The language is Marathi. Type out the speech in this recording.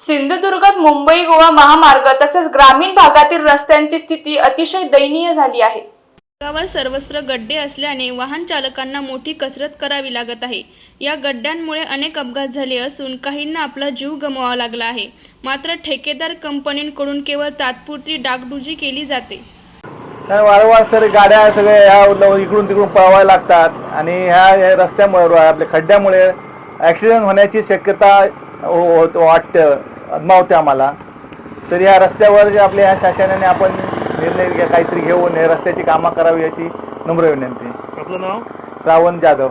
सिंधुदुर्गात मुंबई गोवा महामार्ग तसेच ग्रामीण भागातील रस्त्यांची स्थिती अतिशय दयनीय झाली आहे. मार्गावर सर्वत्र गड्डे असल्याने वाहन चालकांना मोठी कसरत करावी लागत आहे. या गड्ड्यांमुळे अनेक अपघात झाले असून काहींना आपला जीव गमवावा लागला आहे. मात्र ठेकेदार कंपनींकडून केवळ तात्पुरती डागडुजी केली जाते. कारण वारंवार सर गाड्या सगळ्या ह्या इकडून तिकडून पळवायला लागतात आणि ह्या रस्त्यामुळे आपल्या खड्ड्यामुळे ॲक्सिडेंट होण्याची शक्यता वाटतं अदमावते आम्हाला. तर या रस्त्यावर जे आपल्या ह्या शासनाने आपण निर्णय काहीतरी घेऊन हे रस्त्याची कामं करावी अशी नम्र विनंती. आपलं नाव? श्रावण जाधव.